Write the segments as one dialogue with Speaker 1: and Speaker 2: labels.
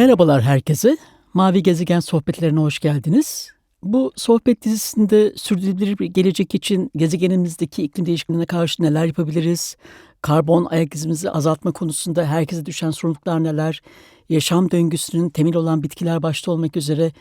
Speaker 1: Merhabalar herkese. Mavi Gezegen sohbetlerine hoş geldiniz. Bu sohbet dizisinde sürdürülebilir bir gelecek için gezegenimizdeki iklim değişikliğine karşı neler yapabiliriz? Karbon ayak izimizi azaltma konusunda herkese düşen sorumluluklar neler? Yaşam döngüsünün temel olan bitkiler başta olmak üzere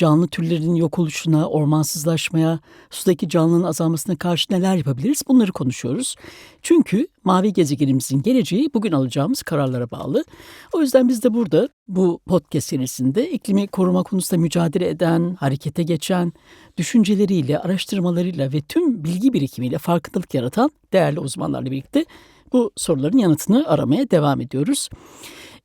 Speaker 1: canlı türlerin yok oluşuna, ormansızlaşmaya, sudaki canlının azalmasına karşı neler yapabiliriz bunları konuşuyoruz. Çünkü mavi gezegenimizin geleceği bugün alacağımız kararlara bağlı. O yüzden biz de burada bu podcast serisinde iklimi koruma konusunda mücadele eden, harekete geçen, düşünceleriyle, araştırmalarıyla ve tüm bilgi birikimiyle farkındalık yaratan değerli uzmanlarla birlikte bu soruların yanıtını aramaya devam ediyoruz.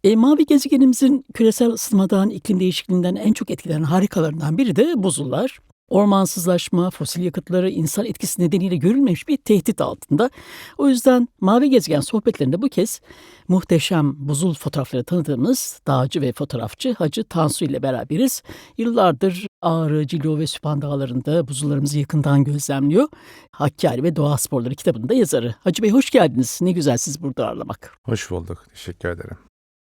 Speaker 1: E, mavi gezegenimizin küresel ısınmadan, iklim değişikliğinden en çok etkilenen harikalarından biri de buzullar. Ormansızlaşma, fosil yakıtları insan etkisi nedeniyle görülmemiş bir tehdit altında. O yüzden Mavi Gezegen sohbetlerinde bu kez muhteşem buzul fotoğrafları tanıdığımız dağcı ve fotoğrafçı Hacı Tansu ile beraberiz. Yıllardır Ağrı, Cilo ve Süphan dağlarında buzullarımızı yakından gözlemliyor. Hakkari ve Doğa Sporları kitabında yazarı. Hacı Bey hoş geldiniz. Ne güzel sizi burada ağırlamak.
Speaker 2: Hoş bulduk. Teşekkür ederim.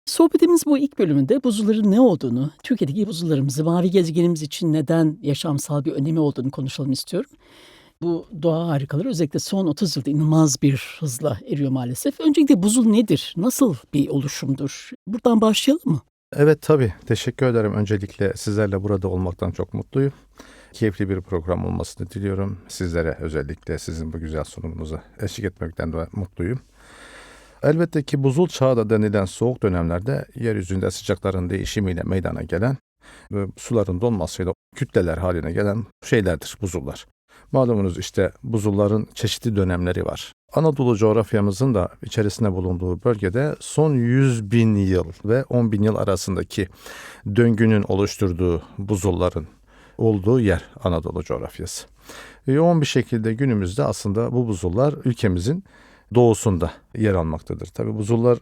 Speaker 1: Sohbetimiz bu ilk bölümünde buzulların ne olduğunu, Türkiye'deki buzullarımızı, mavi gezegenimiz için neden yaşamsal bir önemi olduğunu konuşalım istiyorum. Bu doğa harikaları özellikle son 30 yılda inanılmaz bir hızla eriyor maalesef. Öncelikle buzul nedir? Nasıl bir oluşumdur? Buradan başlayalım mı?
Speaker 2: Evet tabii. Teşekkür ederim. Öncelikle sizlerle burada olmaktan çok mutluyum. Keyifli bir program olmasını diliyorum. Sizlere özellikle sizin bu güzel sunumunuza eşlik etmekten de mutluyum. Elbette ki buzul çağı da denilen soğuk dönemlerde yeryüzünde sıcakların değişimiyle meydana gelen ve suların donmasıyla kütleler haline gelen şeylerdir buzullar. Malumunuz işte buzulların çeşitli dönemleri var. Anadolu coğrafyamızın da içerisinde bulunduğu bölgede son 100 bin yıl ve 10 bin yıl arasındaki döngünün oluşturduğu buzulların olduğu yer Anadolu coğrafyası. Yoğun bir şekilde günümüzde aslında bu buzullar ülkemizin doğusunda yer almaktadır. Tabi buzullar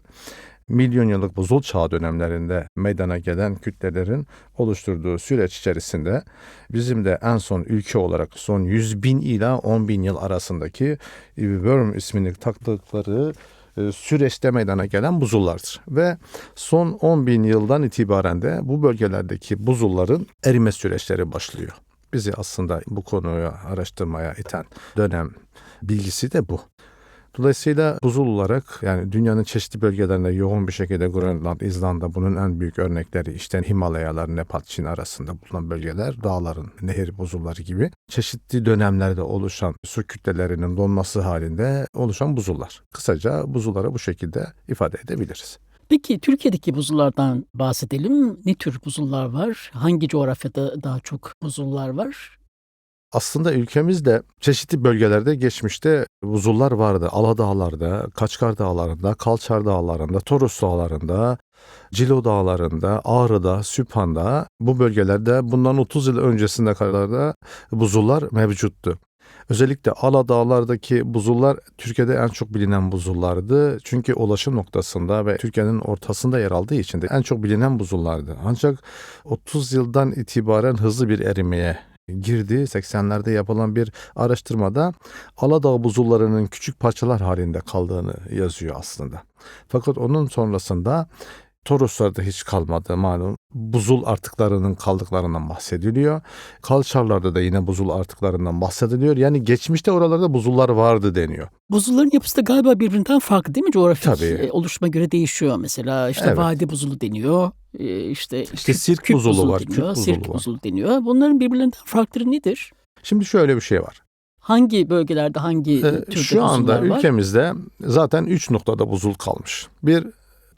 Speaker 2: milyon yıllık buzul çağı dönemlerinde meydana gelen kütlelerin oluşturduğu süreç içerisinde bizim de en son ülke olarak son 100 bin ila 10 bin yıl arasındaki Worm ismini taktıkları e, süreçte meydana gelen buzullardır. Ve son 10 bin yıldan itibaren de bu bölgelerdeki buzulların erime süreçleri başlıyor. Bizi aslında bu konuyu araştırmaya iten dönem bilgisi de bu. Dolayısıyla buzul olarak yani dünyanın çeşitli bölgelerinde yoğun bir şekilde Grönland, İzlanda bunun en büyük örnekleri işte Himalayalar, Nepal, Çin arasında bulunan bölgeler, dağların, nehir buzulları gibi çeşitli dönemlerde oluşan su kütlelerinin donması halinde oluşan buzullar. Kısaca buzullara bu şekilde ifade edebiliriz.
Speaker 1: Peki Türkiye'deki buzullardan bahsedelim. Ne tür buzullar var? Hangi coğrafyada daha çok buzullar var?
Speaker 2: Aslında ülkemizde çeşitli bölgelerde geçmişte buzullar vardı. Aladağlar'da, Kaçkar Dağları'nda, Kalçar Dağları'nda, Toros Dağları'nda, Cilo Dağları'nda, Ağrı'da, Süphan'da bu bölgelerde bundan 30 yıl öncesine kadar da buzullar mevcuttu. Özellikle Ala Dağlar'daki buzullar Türkiye'de en çok bilinen buzullardı. Çünkü ulaşım noktasında ve Türkiye'nin ortasında yer aldığı için de en çok bilinen buzullardı. Ancak 30 yıldan itibaren hızlı bir erimeye girdi. 80'lerde yapılan bir araştırmada Aladağ buzullarının küçük parçalar halinde kaldığını yazıyor aslında. Fakat onun sonrasında Toroslarda hiç kalmadı malum. Buzul artıklarının kaldıklarından bahsediliyor. Kalçarlarda da yine buzul artıklarından bahsediliyor. Yani geçmişte oralarda buzullar vardı deniyor.
Speaker 1: Buzulların yapısı da galiba birbirinden farklı değil mi? Coğrafik
Speaker 2: Tabii.
Speaker 1: e, oluşuma göre değişiyor mesela. İşte
Speaker 2: Evet.
Speaker 1: vadi buzulu deniyor. e, işte,
Speaker 2: İşte
Speaker 1: küp-
Speaker 2: sirk
Speaker 1: küp
Speaker 2: buzulu var, küp
Speaker 1: deniyor,
Speaker 2: buzulu
Speaker 1: sirk
Speaker 2: var.
Speaker 1: buzulu deniyor. Bunların birbirlerinden farkları nedir?
Speaker 2: Şimdi şöyle bir şey var.
Speaker 1: Hangi bölgelerde hangi
Speaker 2: Ee,
Speaker 1: türde
Speaker 2: Şu anda
Speaker 1: var?
Speaker 2: ülkemizde zaten 3 noktada buzul kalmış. Bir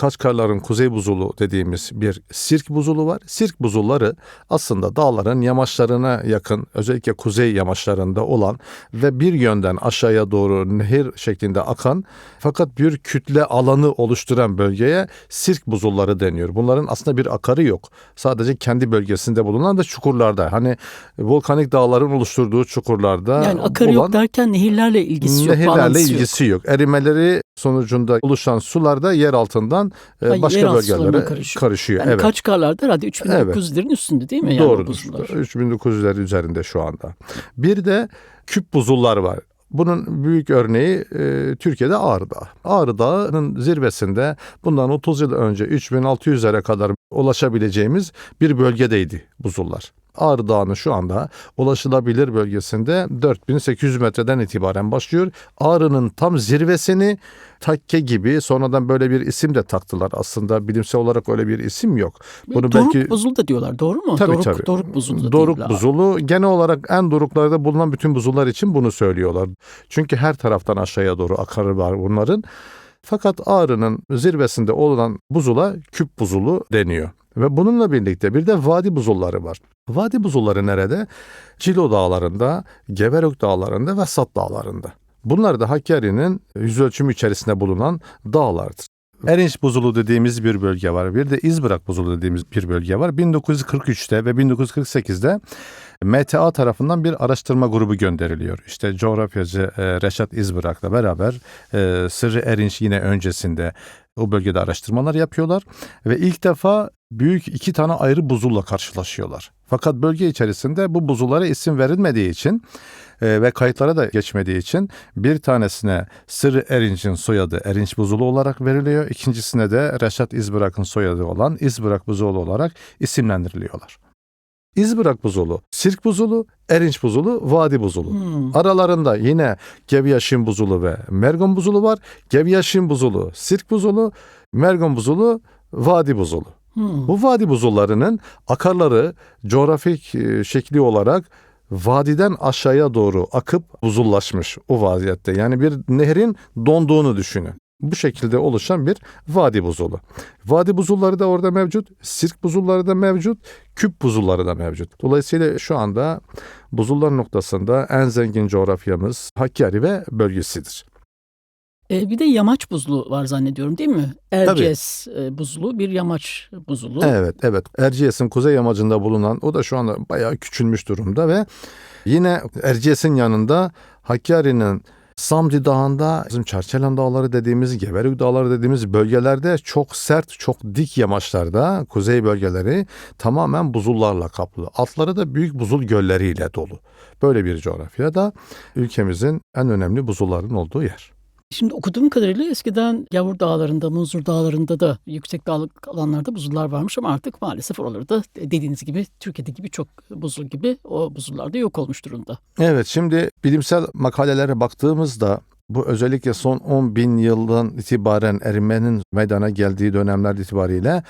Speaker 2: Kaçkarların kuzey buzulu dediğimiz bir sirk buzulu var. Sirk buzulları aslında dağların yamaçlarına yakın özellikle kuzey yamaçlarında olan ve bir yönden aşağıya doğru nehir şeklinde akan fakat bir kütle alanı oluşturan bölgeye sirk buzulları deniyor. Bunların aslında bir akarı yok. Sadece kendi bölgesinde bulunan da çukurlarda. Hani volkanik dağların oluşturduğu çukurlarda
Speaker 1: Yani akarı yok
Speaker 2: olan-
Speaker 1: derken nehirlerle ilgisi yok.
Speaker 2: Nehirlerle
Speaker 1: bağlantısı yok.
Speaker 2: ilgisi yok. Erimeleri sonucunda oluşan sular da yer altından e,
Speaker 1: Ha,
Speaker 2: başka
Speaker 1: sularına
Speaker 2: bölgelere
Speaker 1: karışıyor.
Speaker 2: karışıyor.
Speaker 1: Yani
Speaker 2: evet.
Speaker 1: kaç karlarda herhalde 3900'lerin üstünde değil mi? Yani
Speaker 2: Doğrudur.
Speaker 1: buzullar?
Speaker 2: 3900'ler üzerinde şu anda. Bir de küp buzullar var. Bunun büyük örneği e, Türkiye'de Ağrı Dağı. Ağrı Dağı'nın zirvesinde bundan 30 yıl önce 3600'lere kadar ulaşabileceğimiz bir bölgedeydi buzullar. Ağrı Dağı'nın şu anda ulaşılabilir bölgesinde 4800 metreden itibaren başlıyor. Ağrı'nın tam zirvesini takke gibi sonradan böyle bir isim de taktılar. Aslında bilimsel olarak öyle bir isim yok. Bunu
Speaker 1: Doruk
Speaker 2: belki
Speaker 1: buzulu da diyorlar doğru mu?
Speaker 2: Tabii,
Speaker 1: Doruk,
Speaker 2: tabii.
Speaker 1: Doruk buzulu da
Speaker 2: Doruk buzulu genel olarak en doruklarda bulunan bütün buzullar için bunu söylüyorlar. Çünkü her taraftan aşağıya doğru akarı var bunların. Fakat Ağrı'nın zirvesinde olan buzula küp buzulu deniyor. Ve bununla birlikte bir de vadi buzulları var. Vadi buzulları nerede? Cilo dağlarında, Geverök dağlarında ve Sat dağlarında. Bunlar da Hakkari'nin yüz ölçümü içerisinde bulunan dağlardır. Erinç buzulu dediğimiz bir bölge var. Bir de İzbırak buzulu dediğimiz bir bölge var. 1943'te ve 1948'de MTA tarafından bir araştırma grubu gönderiliyor. İşte coğrafyacı e, Reşat İzbırak'la beraber e, Sırrı Erinç yine öncesinde o bölgede araştırmalar yapıyorlar ve ilk defa büyük iki tane ayrı buzulla karşılaşıyorlar. Fakat bölge içerisinde bu buzullara isim verilmediği için e, ve kayıtlara da geçmediği için bir tanesine Sırrı Erinç'in soyadı Erinç Buzulu olarak veriliyor. İkincisine de Reşat İzbırak'ın soyadı olan İzbırak Buzulu olarak isimlendiriliyorlar. İzbırak buzulu, Sirk buzulu, Erinç buzulu, Vadi buzulu.
Speaker 1: Hmm.
Speaker 2: Aralarında yine Gevyaşin buzulu ve Mergon buzulu var. Gevyaşin buzulu, Sirk buzulu, Mergon buzulu, Vadi buzulu.
Speaker 1: Hmm.
Speaker 2: Bu vadi buzullarının akarları coğrafik e, şekli olarak vadiden aşağıya doğru akıp buzullaşmış o vaziyette. Yani bir nehrin donduğunu düşünün. Bu şekilde oluşan bir vadi buzulu. Vadi buzulları da orada mevcut, sirk buzulları da mevcut, küp buzulları da mevcut. Dolayısıyla şu anda buzullar noktasında en zengin coğrafyamız Hakkari ve bölgesidir.
Speaker 1: E, bir de yamaç buzulu var zannediyorum değil mi? Erciyes e, buzulu bir yamaç buzulu.
Speaker 2: Evet, evet. Erciyes'in kuzey yamacında bulunan o da şu anda bayağı küçülmüş durumda ve yine Erciyes'in yanında Hakkari'nin Samdi Dağı'nda bizim Çarçelan Dağları dediğimiz, Geverük Dağları dediğimiz bölgelerde çok sert, çok dik yamaçlarda kuzey bölgeleri tamamen buzullarla kaplı. Altları da büyük buzul gölleriyle dolu. Böyle bir coğrafyada ülkemizin en önemli buzulların olduğu yer.
Speaker 1: Şimdi okuduğum kadarıyla eskiden Yavur Dağları'nda, Munzur Dağları'nda da yüksek dağlık alanlarda buzullar varmış ama artık maalesef oralarda dediğiniz gibi Türkiye'de gibi çok buzul gibi o buzullar da yok olmuş durumda.
Speaker 2: Evet şimdi bilimsel makalelere baktığımızda bu özellikle son 10 bin yıldan itibaren erimenin meydana geldiği dönemler itibariyle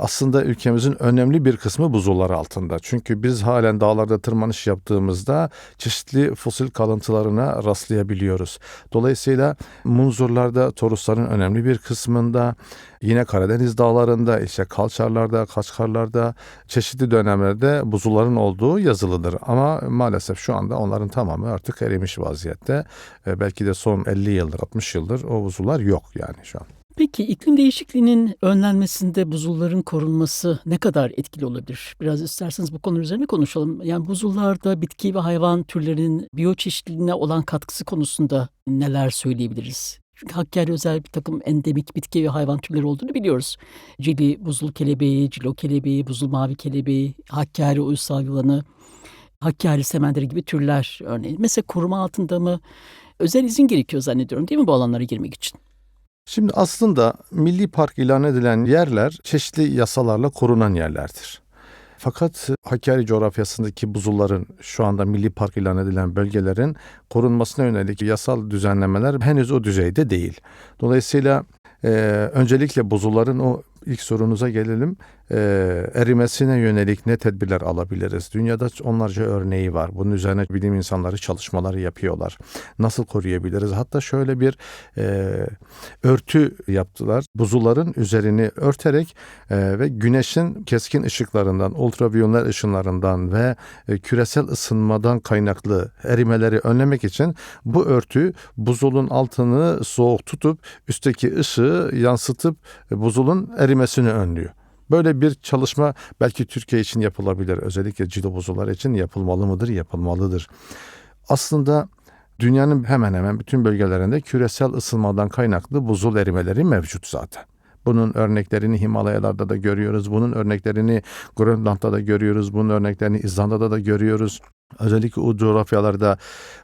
Speaker 2: aslında ülkemizin önemli bir kısmı buzullar altında. Çünkü biz halen dağlarda tırmanış yaptığımızda çeşitli fosil kalıntılarına rastlayabiliyoruz. Dolayısıyla Munzurlarda, Torusların önemli bir kısmında, yine Karadeniz dağlarında, işte Kalçarlarda, Kaçkarlarda çeşitli dönemlerde buzulların olduğu yazılıdır. Ama maalesef şu anda onların tamamı artık erimiş vaziyette. E, belki de son 50 yıldır, 60 yıldır o buzullar yok yani şu an.
Speaker 1: Peki iklim değişikliğinin önlenmesinde buzulların korunması ne kadar etkili olabilir? Biraz isterseniz bu konu üzerine konuşalım. Yani buzullarda bitki ve hayvan türlerinin biyoçeşitliliğine olan katkısı konusunda neler söyleyebiliriz? Çünkü Hakkari özel bir takım endemik bitki ve hayvan türleri olduğunu biliyoruz. Cili buzul kelebeği, cilo kelebeği, buzul mavi kelebeği, Hakkari uysal yılanı, Hakkari semenderi gibi türler örneğin. Mesela koruma altında mı? Özel izin gerekiyor zannediyorum değil mi bu alanlara girmek için?
Speaker 2: Şimdi aslında milli park ilan edilen yerler çeşitli yasalarla korunan yerlerdir. Fakat Hakkari coğrafyasındaki buzulların şu anda milli park ilan edilen bölgelerin korunmasına yönelik yasal düzenlemeler henüz o düzeyde değil. Dolayısıyla e, öncelikle buzulların o ilk sorunuza gelelim. E, erimesine yönelik ne tedbirler alabiliriz? Dünyada onlarca örneği var. Bunun üzerine bilim insanları çalışmaları yapıyorlar. Nasıl koruyabiliriz? Hatta şöyle bir e, örtü yaptılar. Buzulların üzerini örterek e, ve güneşin keskin ışıklarından, ultraviyonel ışınlarından ve e, küresel ısınmadan kaynaklı erimeleri önlemek için bu örtü buzulun altını soğuk tutup üstteki ışığı yansıtıp e, buzulun erimesini önlüyor. Böyle bir çalışma belki Türkiye için yapılabilir. Özellikle cilo buzulları için yapılmalı mıdır? Yapılmalıdır. Aslında dünyanın hemen hemen bütün bölgelerinde küresel ısınmadan kaynaklı buzul erimeleri mevcut zaten. Bunun örneklerini Himalayalarda da görüyoruz. Bunun örneklerini Grönland'da da görüyoruz. Bunun örneklerini İzlanda'da da görüyoruz. Özellikle o coğrafyalarda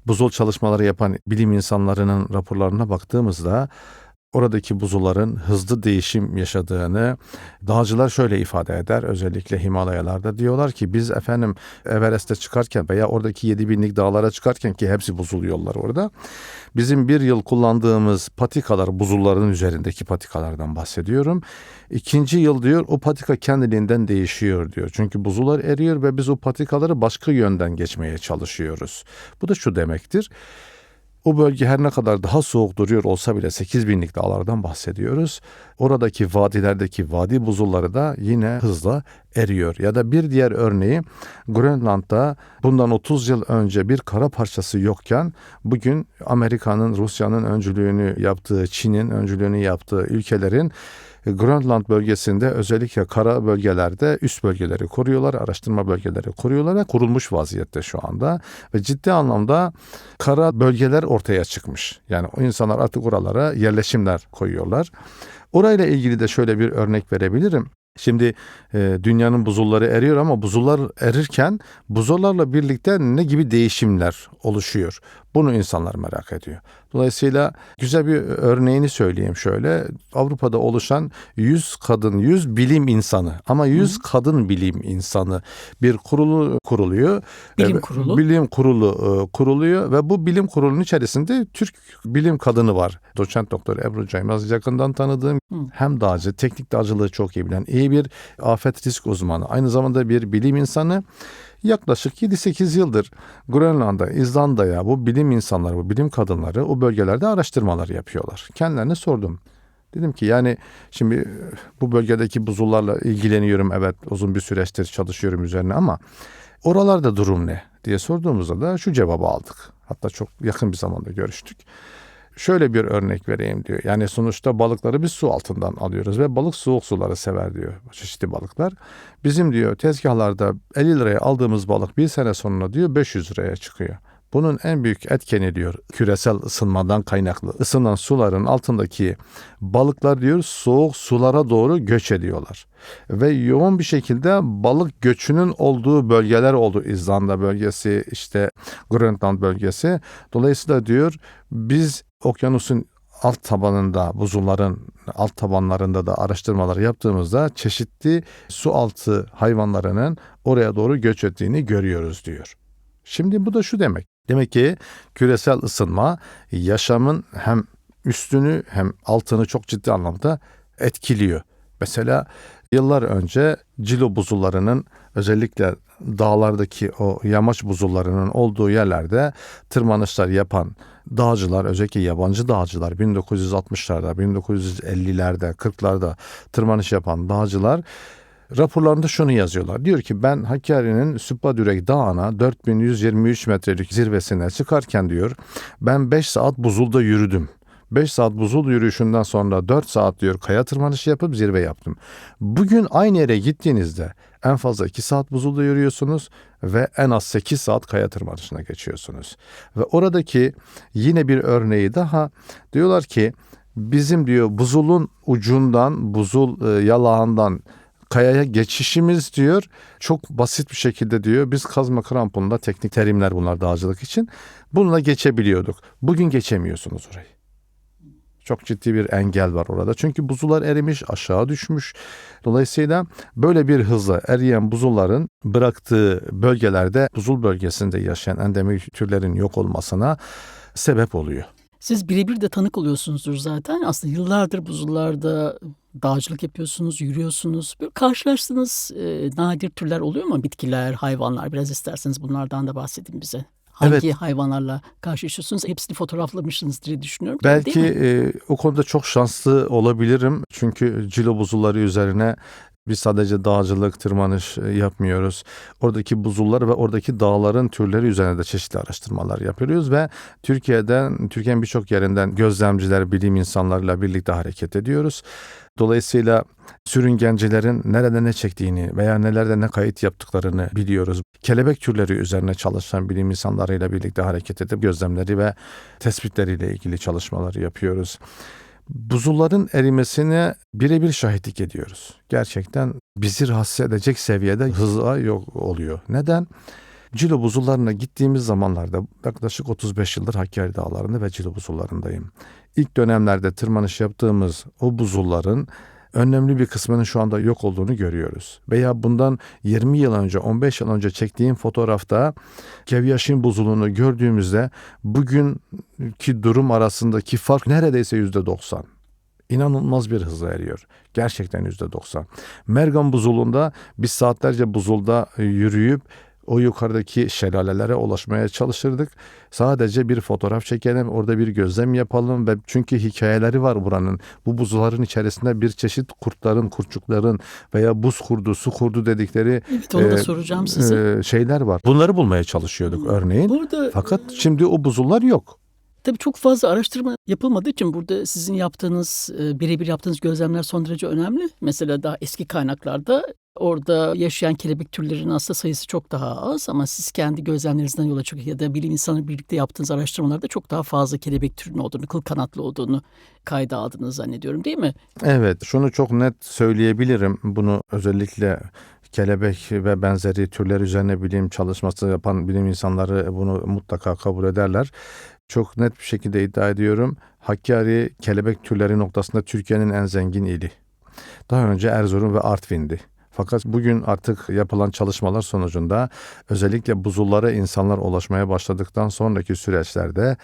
Speaker 2: buzul çalışmaları yapan bilim insanlarının raporlarına baktığımızda oradaki buzulların hızlı değişim yaşadığını dağcılar şöyle ifade eder. Özellikle Himalayalarda diyorlar ki biz efendim Everest'e çıkarken veya oradaki 7000'lik dağlara çıkarken ki hepsi buzul yollar orada. Bizim bir yıl kullandığımız patikalar buzulların üzerindeki patikalardan bahsediyorum. İkinci yıl diyor o patika kendiliğinden değişiyor diyor. Çünkü buzullar eriyor ve biz o patikaları başka yönden geçmeye çalışıyoruz. Bu da şu demektir. O bölge her ne kadar daha soğuk duruyor olsa bile 8000'lik dağlardan bahsediyoruz. Oradaki vadilerdeki vadi buzulları da yine hızla eriyor. Ya da bir diğer örneği Grönland'da bundan 30 yıl önce bir kara parçası yokken bugün Amerika'nın, Rusya'nın öncülüğünü yaptığı, Çin'in öncülüğünü yaptığı ülkelerin Grönland bölgesinde özellikle kara bölgelerde üst bölgeleri koruyorlar, araştırma bölgeleri koruyorlar ve kurulmuş vaziyette şu anda. Ve ciddi anlamda kara bölgeler ortaya çıkmış. Yani o insanlar artık oralara yerleşimler koyuyorlar. Orayla ilgili de şöyle bir örnek verebilirim. Şimdi e, dünyanın buzulları eriyor ama buzullar erirken buzullarla birlikte ne gibi değişimler oluşuyor? Bunu insanlar merak ediyor. Dolayısıyla güzel bir örneğini söyleyeyim şöyle. Avrupa'da oluşan 100 kadın, 100 bilim insanı ama 100 Hı. kadın bilim insanı bir kurulu kuruluyor.
Speaker 1: Bilim kurulu.
Speaker 2: Bilim kurulu e, kuruluyor ve bu bilim kurulunun içerisinde Türk bilim kadını var. Doçent doktor Ebru Caymaz yakından tanıdığım Hı. hem dağcı, teknik dağcılığı çok iyi bilen, iyi bir afet risk uzmanı. Aynı zamanda bir bilim insanı yaklaşık 7-8 yıldır Grönland'a, İzlanda'ya bu bilim insanları, bu bilim kadınları o bölgelerde araştırmalar yapıyorlar. Kendilerine sordum. Dedim ki yani şimdi bu bölgedeki buzullarla ilgileniyorum evet uzun bir süreçtir çalışıyorum üzerine ama oralarda durum ne diye sorduğumuzda da şu cevabı aldık. Hatta çok yakın bir zamanda görüştük şöyle bir örnek vereyim diyor. Yani sonuçta balıkları biz su altından alıyoruz ve balık soğuk suları sever diyor çeşitli balıklar. Bizim diyor tezgahlarda 50 liraya aldığımız balık bir sene sonra diyor 500 liraya çıkıyor. Bunun en büyük etkeni diyor küresel ısınmadan kaynaklı. Isınan suların altındaki balıklar diyor soğuk sulara doğru göç ediyorlar. Ve yoğun bir şekilde balık göçünün olduğu bölgeler oldu. İzlanda bölgesi işte Grönland bölgesi. Dolayısıyla diyor biz okyanusun alt tabanında, buzulların alt tabanlarında da araştırmalar yaptığımızda çeşitli su altı hayvanlarının oraya doğru göç ettiğini görüyoruz diyor. Şimdi bu da şu demek. Demek ki küresel ısınma yaşamın hem üstünü hem altını çok ciddi anlamda etkiliyor. Mesela yıllar önce Cilo buzullarının özellikle dağlardaki o yamaç buzullarının olduğu yerlerde tırmanışlar yapan dağcılar özellikle yabancı dağcılar 1960'larda 1950'lerde 40'larda tırmanış yapan dağcılar raporlarında şunu yazıyorlar. Diyor ki ben Hakkari'nin Süpadürek Dağı'na 4123 metrelik zirvesine çıkarken diyor ben 5 saat buzulda yürüdüm. 5 saat buzul yürüyüşünden sonra 4 saat diyor kaya tırmanışı yapıp zirve yaptım. Bugün aynı yere gittiğinizde en fazla 2 saat buzulda yürüyorsunuz ve en az 8 saat kaya tırmanışına geçiyorsunuz. Ve oradaki yine bir örneği daha diyorlar ki bizim diyor buzulun ucundan buzul e, yalağından kayaya geçişimiz diyor çok basit bir şekilde diyor biz kazma kramponunda teknik terimler bunlar dağcılık için bununla geçebiliyorduk. Bugün geçemiyorsunuz orayı. Çok ciddi bir engel var orada. Çünkü buzullar erimiş, aşağı düşmüş. Dolayısıyla böyle bir hızla eriyen buzulların bıraktığı bölgelerde buzul bölgesinde yaşayan endemik türlerin yok olmasına sebep oluyor.
Speaker 1: Siz birebir de tanık oluyorsunuzdur zaten. Aslında yıllardır buzullarda dağcılık yapıyorsunuz, yürüyorsunuz. Böyle karşılaştığınız e, nadir türler oluyor mu? Bitkiler, hayvanlar. Biraz isterseniz bunlardan da bahsedin bize. Hangi evet. hayvanlarla karşılaşıyorsunuz? Hepsini fotoğraflamışsınız diye düşünüyorum.
Speaker 2: Belki e, o konuda çok şanslı olabilirim. Çünkü cilo buzulları üzerine biz sadece dağcılık, tırmanış e, yapmıyoruz. Oradaki buzullar ve oradaki dağların türleri üzerine de çeşitli araştırmalar yapıyoruz ve Türkiye'den, Türkiye'nin birçok yerinden gözlemciler, bilim insanlarıyla birlikte hareket ediyoruz. Dolayısıyla sürüngencilerin nerede ne çektiğini veya nelerde ne kayıt yaptıklarını biliyoruz. Kelebek türleri üzerine çalışan bilim insanlarıyla birlikte hareket edip gözlemleri ve tespitleriyle ilgili çalışmaları yapıyoruz. Buzulların erimesine birebir şahitlik ediyoruz. Gerçekten bizi rahatsız edecek seviyede hızla yok oluyor. Neden? Cilo buzullarına gittiğimiz zamanlarda yaklaşık 35 yıldır Hakkari Dağları'nda ve Cilo buzullarındayım. İlk dönemlerde tırmanış yaptığımız o buzulların önemli bir kısmının şu anda yok olduğunu görüyoruz. Veya bundan 20 yıl önce, 15 yıl önce çektiğim fotoğrafta Kevyaş'ın buzulunu gördüğümüzde bugünkü durum arasındaki fark neredeyse yüzde 90 inanılmaz bir hızla eriyor. Gerçekten yüzde 90. Mergan buzulunda biz saatlerce buzulda yürüyüp o yukarıdaki şelalelere ulaşmaya çalışırdık. Sadece bir fotoğraf çekelim, orada bir gözlem yapalım ve çünkü hikayeleri var buranın. Bu buzulların içerisinde bir çeşit kurtların, kurtçukların veya buz kurdu, su kurdu dedikleri
Speaker 1: Evet onu da
Speaker 2: e,
Speaker 1: soracağım size.
Speaker 2: e, şeyler var. Bunları bulmaya çalışıyorduk örneğin.
Speaker 1: Burada
Speaker 2: Fakat şimdi o buzullar yok.
Speaker 1: Tabii çok fazla araştırma yapılmadığı için burada sizin yaptığınız, e, birebir yaptığınız gözlemler son derece önemli. Mesela daha eski kaynaklarda orada yaşayan kelebek türlerinin aslında sayısı çok daha az ama siz kendi gözlemlerinizden yola çıkarak ya da bilim insanı birlikte yaptığınız araştırmalarda çok daha fazla kelebek türünün olduğunu, kıl kanatlı olduğunu kayda aldığını zannediyorum değil mi?
Speaker 2: Evet, şunu çok net söyleyebilirim. Bunu özellikle kelebek ve benzeri türler üzerine bilim çalışması yapan bilim insanları bunu mutlaka kabul ederler. Çok net bir şekilde iddia ediyorum. Hakkari kelebek türleri noktasında Türkiye'nin en zengin ili. Daha önce Erzurum ve Artvin'di. Fakat bugün artık yapılan çalışmalar sonucunda özellikle buzullara insanlar ulaşmaya başladıktan sonraki süreçlerde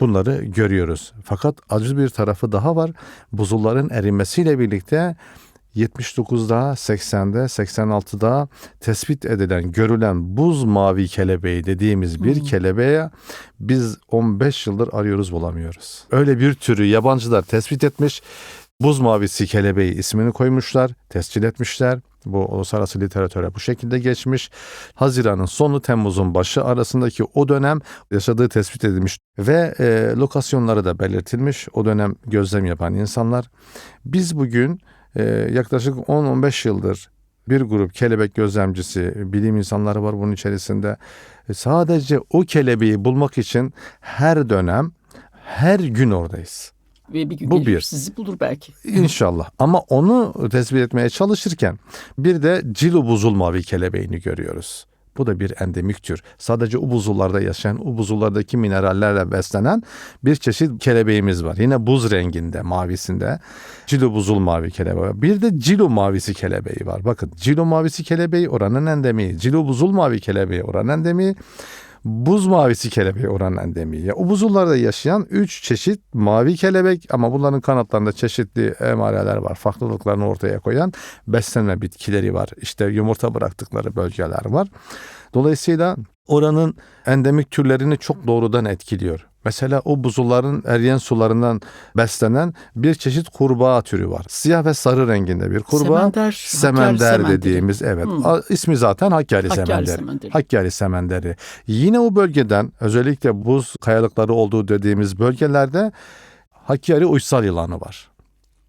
Speaker 2: bunları görüyoruz. Fakat acı bir tarafı daha var. Buzulların erimesiyle birlikte 79'da, 80'de, 86'da tespit edilen, görülen buz mavi kelebeği dediğimiz bir kelebeğe biz 15 yıldır arıyoruz bulamıyoruz. Öyle bir türü yabancılar tespit etmiş. Buz mavisi kelebeği ismini koymuşlar, tescil etmişler. Bu uluslararası literatüre bu şekilde geçmiş. Haziran'ın sonu Temmuz'un başı arasındaki o dönem yaşadığı tespit edilmiş ve e, lokasyonları da belirtilmiş. O dönem gözlem yapan insanlar. Biz bugün yaklaşık 10-15 yıldır bir grup kelebek gözlemcisi, bilim insanları var bunun içerisinde. E, sadece o kelebeği bulmak için her dönem, her gün oradayız.
Speaker 1: Ve bir gün
Speaker 2: Bu bir.
Speaker 1: sizi bulur belki.
Speaker 2: İnşallah. Ama onu tespit etmeye çalışırken bir de cilo buzul mavi kelebeğini görüyoruz. Bu da bir endemik tür. Sadece o buzullarda yaşayan, o buzullardaki minerallerle beslenen bir çeşit kelebeğimiz var. Yine buz renginde, mavisinde. Cilo buzul mavi kelebeği. Bir de cilo mavisi kelebeği var. Bakın cilo mavisi kelebeği oranın endemiği. Cilo buzul mavi kelebeği oranın endemiği. Buz mavisi kelebeği oranın endemiği. O buzullarda yaşayan 3 çeşit mavi kelebek ama bunların kanatlarında çeşitli emareler var. Farklılıklarını ortaya koyan beslenme bitkileri var. İşte yumurta bıraktıkları bölgeler var. Dolayısıyla oranın endemik türlerini çok doğrudan etkiliyor. Mesela o buzulların eriyen sularından beslenen bir çeşit kurbağa türü var. Siyah ve sarı renginde bir kurbağa.
Speaker 1: Semender,
Speaker 2: Semender
Speaker 1: Hakkari semenderi.
Speaker 2: dediğimiz evet.
Speaker 1: Hmm.
Speaker 2: İsmi zaten Hakkari,
Speaker 1: Hakkari
Speaker 2: semenderi.
Speaker 1: semenderi.
Speaker 2: Hakkari semenderi. Yine o bölgeden özellikle buz kayalıkları olduğu dediğimiz bölgelerde Hakkari uysal yılanı var.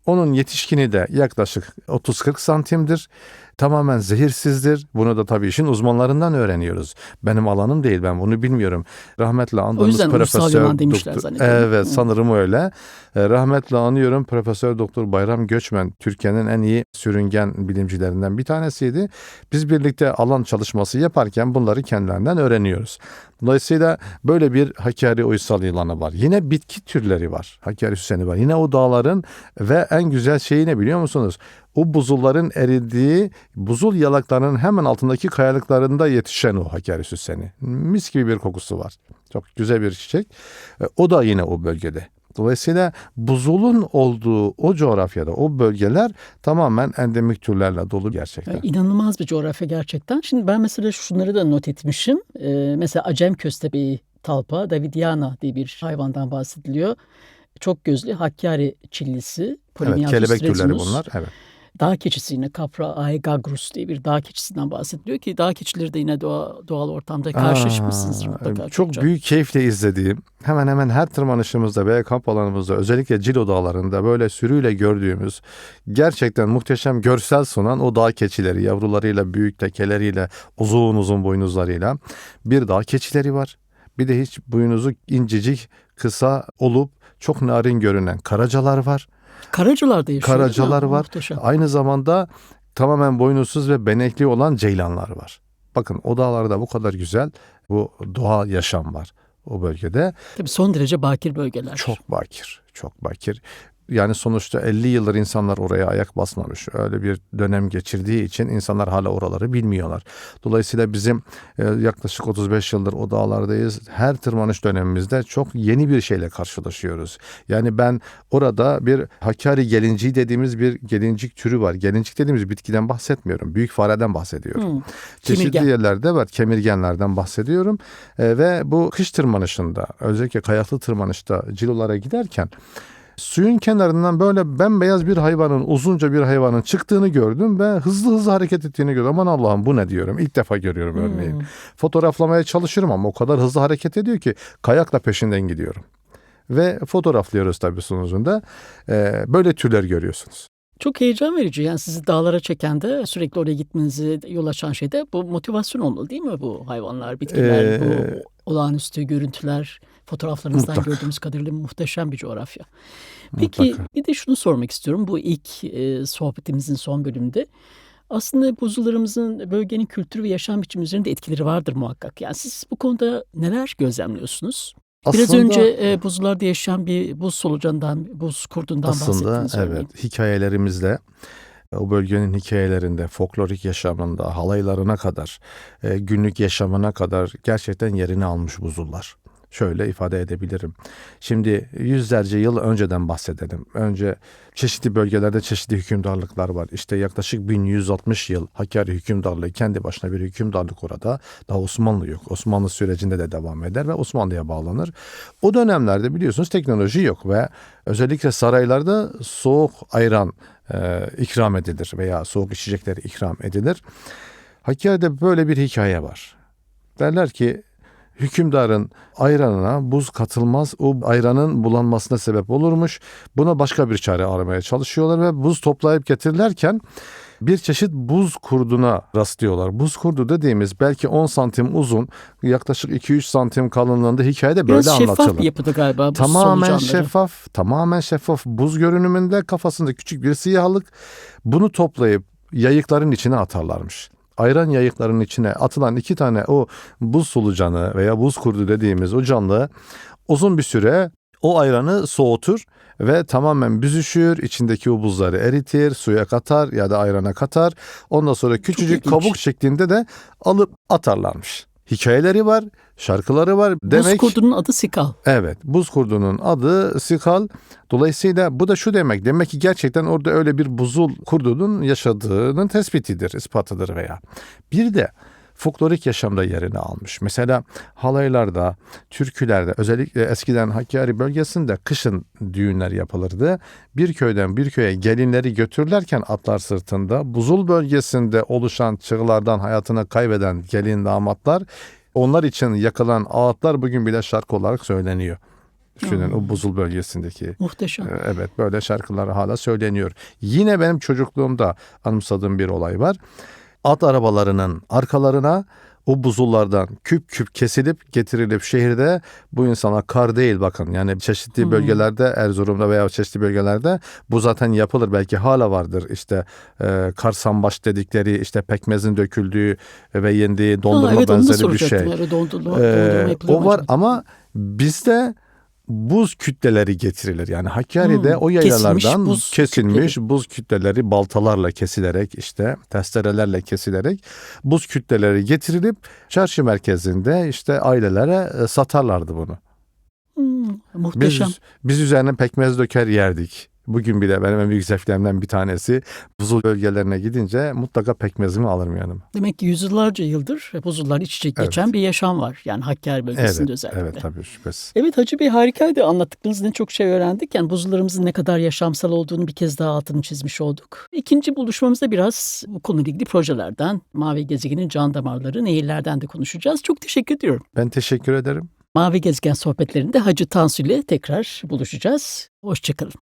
Speaker 2: Onun yetişkini de yaklaşık 30-40 santimdir. Tamamen zehirsizdir. Bunu da tabii işin uzmanlarından öğreniyoruz. Benim alanım değil ben bunu bilmiyorum. Rahmetli andığımız profesör
Speaker 1: demişler
Speaker 2: doktor-. Evet sanırım öyle. E, Rahmetli anıyorum Profesör Doktor Bayram Göçmen Türkiye'nin en iyi sürüngen bilimcilerinden bir tanesiydi. Biz birlikte alan çalışması yaparken bunları kendilerinden öğreniyoruz. Dolayısıyla böyle bir Hakkari uysal yılanı var. Yine bitki türleri var. Hakkari Hüseyin'i var. Yine o dağların ve en güzel şeyi ne biliyor musunuz? O buzulların eridiği buzul yalaklarının hemen altındaki kayalıklarında yetişen o Hakkari Hüseyin'i. Mis gibi bir kokusu var. Çok güzel bir çiçek. E, O da yine o bölgede. Dolayısıyla buzulun olduğu o coğrafyada, o bölgeler tamamen endemik türlerle dolu gerçekten.
Speaker 1: Yani inanılmaz bir coğrafya gerçekten. Şimdi ben mesela şunları da not etmişim. Ee, mesela Acem köstebeği talpa, Davidiana diye bir hayvandan bahsediliyor. Çok gözlü Hakkari çillisi,
Speaker 2: Evet, kelebek türleri bunlar. Evet.
Speaker 1: Dağ keçisi yine Capra aegagrus diye bir dağ keçisinden bahsediliyor ki dağ keçileri de yine doğa, doğal ortamda karşılaşmışsınızdır mutlaka.
Speaker 2: Çok
Speaker 1: çokça.
Speaker 2: büyük keyifle izlediğim, hemen hemen her tırmanışımızda veya kamp alanımızda özellikle Cilo dağlarında böyle sürüyle gördüğümüz gerçekten muhteşem görsel sunan o dağ keçileri yavrularıyla, büyük tekeleriyle, uzun uzun boynuzlarıyla bir dağ keçileri var. Bir de hiç boynuzu incecik, kısa olup çok narin görünen karacalar var.
Speaker 1: Karacalar da?
Speaker 2: Karacalar var.
Speaker 1: Muhteşem.
Speaker 2: Aynı zamanda tamamen boynuzsuz ve benekli olan ceylanlar var. Bakın o dağlarda bu kadar güzel bu doğal yaşam var o bölgede.
Speaker 1: Tabii son derece bakir bölgeler.
Speaker 2: Çok bakir, çok bakir. Yani sonuçta 50 yıldır insanlar oraya ayak basmamış. Öyle bir dönem geçirdiği için insanlar hala oraları bilmiyorlar. Dolayısıyla bizim e, yaklaşık 35 yıldır o dağlardayız. Her tırmanış dönemimizde çok yeni bir şeyle karşılaşıyoruz. Yani ben orada bir Hakkari gelinciği dediğimiz bir gelincik türü var. Gelincik dediğimiz bitkiden bahsetmiyorum. Büyük fareden bahsediyorum.
Speaker 1: Hmm.
Speaker 2: Çeşitli
Speaker 1: Kemirgen.
Speaker 2: yerlerde var. Kemirgenlerden bahsediyorum. E, ve bu kış tırmanışında özellikle kayaklı tırmanışta cilolara giderken suyun kenarından böyle bembeyaz bir hayvanın uzunca bir hayvanın çıktığını gördüm ve hızlı hızlı hareket ettiğini gördüm. Aman Allah'ım bu ne diyorum. İlk defa görüyorum örneğin.
Speaker 1: Hmm.
Speaker 2: Fotoğraflamaya çalışırım ama o kadar hızlı hareket ediyor ki kayakla peşinden gidiyorum. Ve fotoğraflıyoruz tabii sonucunda. E, böyle türler görüyorsunuz.
Speaker 1: Çok heyecan verici. Yani sizi dağlara çeken de sürekli oraya gitmenizi yol açan şey de bu motivasyon olmalı değil mi bu hayvanlar, bitkiler,
Speaker 2: Ee,
Speaker 1: bu olağanüstü görüntüler, fotoğraflarınızdan
Speaker 2: Mutlaka.
Speaker 1: gördüğümüz kadarıyla muhteşem bir coğrafya. Peki
Speaker 2: Mutlaka.
Speaker 1: bir de şunu sormak istiyorum. Bu ilk e, sohbetimizin son bölümünde aslında buzullarımızın bölgenin kültürü ve yaşam biçimi üzerinde etkileri vardır muhakkak. Yani siz bu konuda neler gözlemliyorsunuz? Biraz
Speaker 2: Aslında-
Speaker 1: önce e, buzullarda yaşayan bir buz solucanından, buz kurdundan
Speaker 2: Aslında
Speaker 1: bahsettiniz. örneğin.
Speaker 2: evet hikayelerimizde o bölgenin hikayelerinde, folklorik yaşamında, halaylarına kadar, e, günlük yaşamına kadar gerçekten yerini almış buzullar. Şöyle ifade edebilirim. Şimdi yüzlerce yıl önceden bahsedelim. Önce çeşitli bölgelerde çeşitli hükümdarlıklar var. İşte yaklaşık 1160 yıl Hakkari hükümdarlığı kendi başına bir hükümdarlık orada. Daha Osmanlı yok. Osmanlı sürecinde de devam eder ve Osmanlı'ya bağlanır. O dönemlerde biliyorsunuz teknoloji yok ve özellikle saraylarda soğuk ayran e, ikram edilir veya soğuk içecekler ikram edilir. Hakkari'de böyle bir hikaye var. Derler ki hükümdarın ayranına buz katılmaz. O ayranın bulanmasına sebep olurmuş. Buna başka bir çare aramaya çalışıyorlar ve buz toplayıp getirirlerken bir çeşit buz kurduna rastlıyorlar. Buz kurdu dediğimiz belki 10 santim uzun, yaklaşık 2-3 santim kalınlığında hikayede böyle
Speaker 1: Biraz şeffaf
Speaker 2: anlatılır.
Speaker 1: bir yapıda galiba
Speaker 2: Tamamen şeffaf, tamamen şeffaf buz görünümünde kafasında küçük bir siyahlık. Bunu toplayıp yayıkların içine atarlarmış. Ayran yayıklarının içine atılan iki tane o buz solucanı veya buz kurdu dediğimiz o canlı uzun bir süre o ayranı soğutur ve tamamen büzüşür, içindeki o buzları eritir, suya katar ya da ayrana katar. Ondan sonra küçücük kabuk şeklinde de alıp atarlarmış. Hikayeleri var, şarkıları var.
Speaker 1: Buz
Speaker 2: Demek
Speaker 1: kurdunun adı sikal.
Speaker 2: Evet, buz kurdunun adı Sikal. Dolayısıyla bu da şu demek. Demek ki gerçekten orada öyle bir buzul kurdunun yaşadığının tespitidir, ispatıdır veya. Bir de folklorik yaşamda yerini almış. Mesela halaylarda, türkülerde özellikle eskiden Hakkari bölgesinde kışın düğünler yapılırdı. Bir köyden bir köye gelinleri götürürlerken atlar sırtında buzul bölgesinde oluşan çığlardan hayatını kaybeden gelin damatlar onlar için yakılan ağıtlar bugün bile şarkı olarak söyleniyor. Düşünün o buzul bölgesindeki.
Speaker 1: Muhteşem.
Speaker 2: Ee, Evet böyle şarkılar hala söyleniyor. Yine benim çocukluğumda anımsadığım bir olay var. At arabalarının arkalarına o buzullardan küp küp kesilip getirilip şehirde bu insana kar değil bakın. Yani çeşitli
Speaker 1: Hmm.
Speaker 2: bölgelerde Erzurum'da veya çeşitli bölgelerde bu zaten yapılır. Belki hala vardır işte e, kar sambaş dedikleri işte pekmezin döküldüğü ve yendiği dondurma
Speaker 1: Aa, evet
Speaker 2: benzeri bir şey.
Speaker 1: Öyle dondurma,
Speaker 2: Ee,
Speaker 1: dondurma yapılıyor
Speaker 2: o var ama bizde buz kütleleri getirilir. Yani Hakkari'de
Speaker 1: Hmm,
Speaker 2: o
Speaker 1: kesilmiş
Speaker 2: yaylalardan
Speaker 1: buz
Speaker 2: kesilmiş buz kütleleri baltalarla kesilerek işte testerelerle kesilerek buz kütleleri getirilip çarşı merkezinde işte ailelere e, satarlardı bunu.
Speaker 1: Hmm,
Speaker 2: Biz
Speaker 1: muhteşem.
Speaker 2: biz üzerine pekmez döker yerdik. Bugün bile benim en büyük zevklerimden bir tanesi buzul bölgelerine gidince mutlaka pekmezimi alırım yanıma.
Speaker 1: Demek ki yüzyıllarca yıldır buzullar iç içe geçen
Speaker 2: Evet.
Speaker 1: bir yaşam var. Yani Hakkari bölgesinde
Speaker 2: Evet,
Speaker 1: özellikle.
Speaker 2: evet tabii şüphesiz.
Speaker 1: Evet Hacı Bey harikaydı. Anlattıklarınızdan çok şey öğrendik. Yani buzullarımızın ne kadar yaşamsal olduğunu bir kez daha altını çizmiş olduk. İkinci buluşmamızda biraz bu konuyla ilgili projelerden, Mavi Gezegen'in can damarları, nehirlerden de konuşacağız. Çok teşekkür ediyorum.
Speaker 2: Ben teşekkür ederim.
Speaker 1: Mavi Gezegen sohbetlerinde Hacı Tansu ile tekrar buluşacağız. Hoşçakalın.